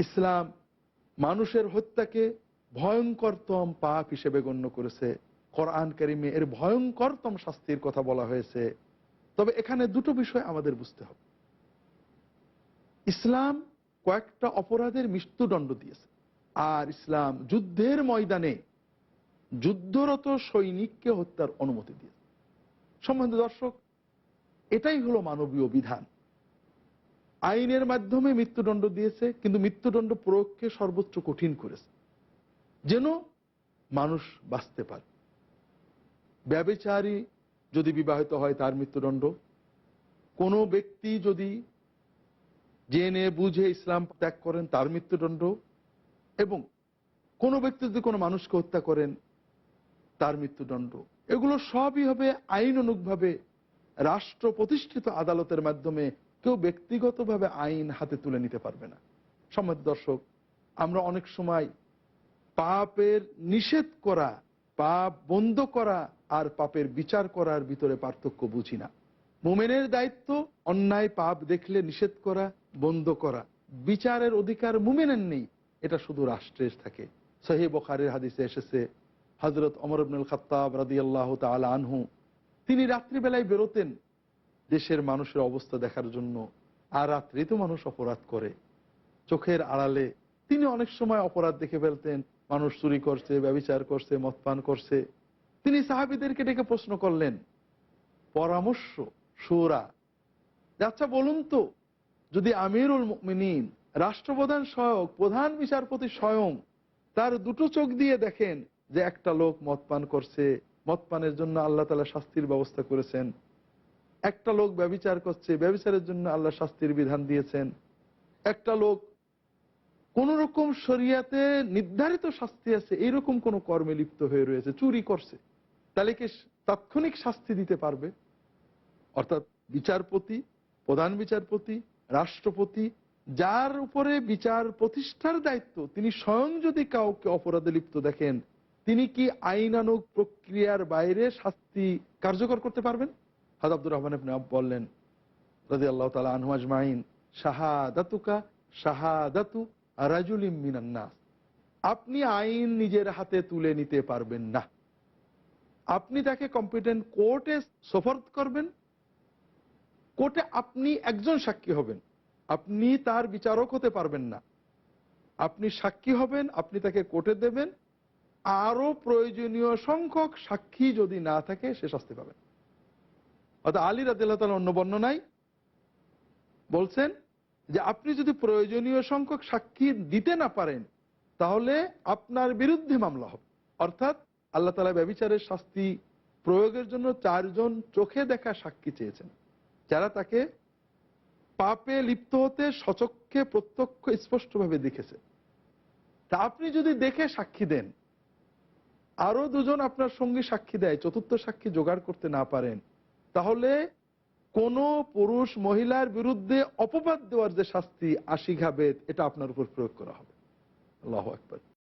ইসলাম মানুষের হত্যাকে ভয়ঙ্করতম পাপ হিসেবে গণ্য করেছে। কোরআন কারিমে এর ভয়ঙ্করতম শাস্তির কথা বলা হয়েছে। তবে এখানে দুটো বিষয় আমাদের বুঝতে হবে। ইসলাম কয়েকটা অপরাধের মৃত্যুদণ্ড দিয়েছে। আর ইসলাম যুদ্ধের ময়দানে যুদ্ধরত সৈনিককে হত্যার অনুমতি দিয়েছে। সম্বন্ধে দর্শক, এটাই হলো মানবীয় বিধান। আইনের মাধ্যমে মৃত্যুদণ্ড দিয়েছে, কিন্তু মৃত্যুদণ্ড প্রয়োগকে সর্বোচ্চ কঠিন করেছে। যেন মানুষ বাঁচতে পারে। ব্যবচারী যদি বিবাহিত হয় তার মৃত্যুদণ্ড, কোনো ব্যক্তি যদি জেনে বুঝে ইসলাম ত্যাগ করেন তার মৃত্যুদণ্ড, এবং কোনো ব্যক্তি যদি কোনো মানুষকে হত্যা করেন তার মৃত্যুদণ্ড। এগুলো সবই হবে আইন অনুগভাবে রাষ্ট্র প্রতিষ্ঠিত আদালতের মাধ্যমে কেউ ব্যক্তিগতভাবে আইন হাতে তুলে নিতে পারবে না। সম্মত দর্শক, আমরা অনেক সময় পাপের নিষেধ করা, পাপ বন্ধ করা আর পাপের বিচার করার ভিতরে পার্থক্য বুঝি না। মোমেনের দায়িত্ব অন্যায় পাপ দেখলে নিষেধ করা, বন্ধ করা। বিচারের অধিকার মুমেনের নেই, এটা শুধু রাষ্ট্রের থাকে। সহি বখারের হাদিসে এসেছে হজরত অমর আবনুল খত্তাব রাদি আল্লাহ তালা আনহু, তিনি রাত্রিবেলায় বেরোতেন দেশের মানুষের অবস্থা দেখার জন্য আর রাত্রে তো মানুষ অপরাধ করে। চোখের আড়ালে তিনি অনেক সময় অপরাধ দেখে ফেলতেন। মানুষ চুরি করছে, ব্যবচার করছে মদপান করছে। তিনি সাহাবিদেরকে ডেকে প্রশ্ন করলেন, পরামর্শ, সুরা আচ্ছা বলুন তো, যদি আমিরুল মিনীন রাষ্ট্রপ্রধান সহায়ক, প্রধান বিচারপতি স্বয়ং, তার দুটো চোখ দিয়ে দেখেন যে একটা লোক মদ পান করছে, মদ পানের জন্য আল্লাহ তালা শাস্তির ব্যবস্থা করেছেন একটা লোক ব্যবিচার করছে ব্যবিচারের জন্য আল্লাহ শাস্তির বিধান দিয়েছেন। একটা লোক কোন রকম শরিয়াতে নির্ধারিত শাস্তি আছে এইরকম কোন কর্মে লিপ্ত হয়ে রয়েছে, চুরি করছে। তাহলে কি তাৎক্ষণিক শাস্তি দিতে পারবে? অর্থাৎ বিচারপতি, প্রধান বিচারপতি, রাষ্ট্রপতি, যার উপরে বিচার প্রতিষ্ঠার দায়িত্ব, তিনি স্বয়ং যদি কাউকে অপরাধে লিপ্ত দেখেন, তিনি কি আইনানুক প্রক্রিয়ার বাইরে শাস্তি কার্যকর করতে পারবেন? হাদ আব্দুর রহমান আপনি বললেন রাজি আল্লাহ তালা আনহাজ মাইন শাহাদাতুকা, শাহাদাতু রাজুল মিনান্নাস আপনি আইন নিজের হাতে তুলে নিতে পারবেন না। আপনি তাকে কম্পিটেন্ট কোর্টে সফর্দ করবেন, কোর্টে আপনি একজন সাক্ষী হবেন, আপনি তার বিচারক হতে পারবেন না। আপনি সাক্ষী হবেন, আপনি তাকে কোর্টে দেবেন আরও প্রয়োজনীয় সংখ্যক সাক্ষী যদি না থাকে, সে শাস্তি পাবেন। অর্থাৎ আলী রাদিল্লাহ অন্য বর্ণনায় বলছেন যে আপনি যদি প্রয়োজনীয় সংখ্যক সাক্ষী দিতে না পারেন, তাহলে আপনার বিরুদ্ধে মামলা হবে। অর্থাৎ আল্লাহ তালা ব্যবচারের শাস্তি প্রয়োগের জন্য চারজন চোখে দেখা সাক্ষী চেয়েছেন। যারা তাকে পাপে লিপ্ত হতে সচক্ষে, প্রত্যক্ষ, স্পষ্টভাবে দেখেছে। তা আপনি যদি দেখে সাক্ষী দেন, আরও দুজন আপনার সঙ্গী সাক্ষী দেয়, চতুর্থ সাক্ষী জোগাড় করতে না পারেন তাহলে কোন পুরুষ মহিলার বিরুদ্ধে অপবাদ দেওয়ার যে শাস্তি আশি ঘাবেদ এটা আপনার উপর প্রয়োগ করা হবে। আল্লাহ একবার